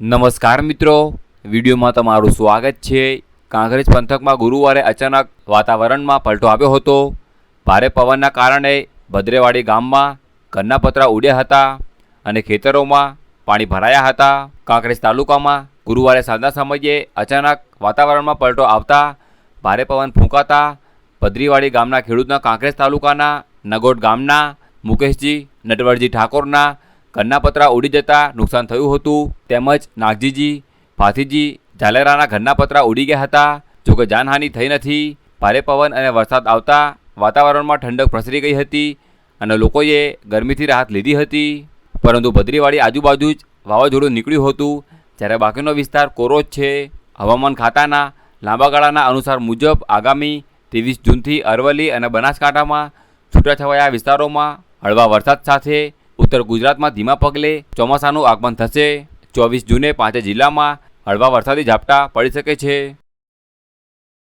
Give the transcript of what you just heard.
નમસ્કાર મિત્રો. વિડીયોમાં તમારું સ્વાગત છે. કાંકરેજ પંથકમાં ગુરુવારે અચાનક વાતાવરણમાં પલટો આવ્યો હતો. ભારે પવનના કારણે ભદ્રેવાડી ગામમાં ઘરના પતરા ઉડ્યા હતા અને ખેતરોમાં પાણી ભરાયા હતા. કાંકરેજ તાલુકામાં ગુરુવારે સાંજના સમયે અચાનક વાતાવરણમાં પલટો આવતા ભારે પવન ફૂંકાતા ભદ્રીવાડી ગામના ખેડૂતના કાંકરેજ તાલુકાના નગોટ ગામના મુકેશજી નટવરજી ઠાકોરના ઘરના ઉડી જતા નુકસાન થયું હતું. તેમજ નાગજીજી ભાથીજી ઝાલેરાના ઘરના પતરા ઉડી ગયા હતા. જોકે જાનહાનિ થઈ નથી. ભારે પવન અને વરસાદ આવતા વાતાવરણમાં ઠંડક પ્રસરી ગઈ હતી અને લોકોએ ગરમીથી રાહત લીધી હતી. પરંતુ ભદ્રીવાડી આજુબાજુ જ વાવાઝોડું નીકળ્યું હતું. જ્યારે બાકીનો વિસ્તાર કોરો જ છે. હવામાન ખાતાના લાંબા ગાળાના અનુસાર મુજબ આગામી ત્રેવીસ જૂનથી અરવલ્લી અને બનાસકાંઠામાં છૂટાછવાયા વિસ્તારોમાં હળવા વરસાદ સાથે ઉત્તર ગુજરાતમાં ધીમા પગલે ચોમાસાનું આગમન થશે. ચોવીસ જૂને પાંચે જિલ્લામાં હળવા વરસાદી ઝાપટા પડી શકે છે.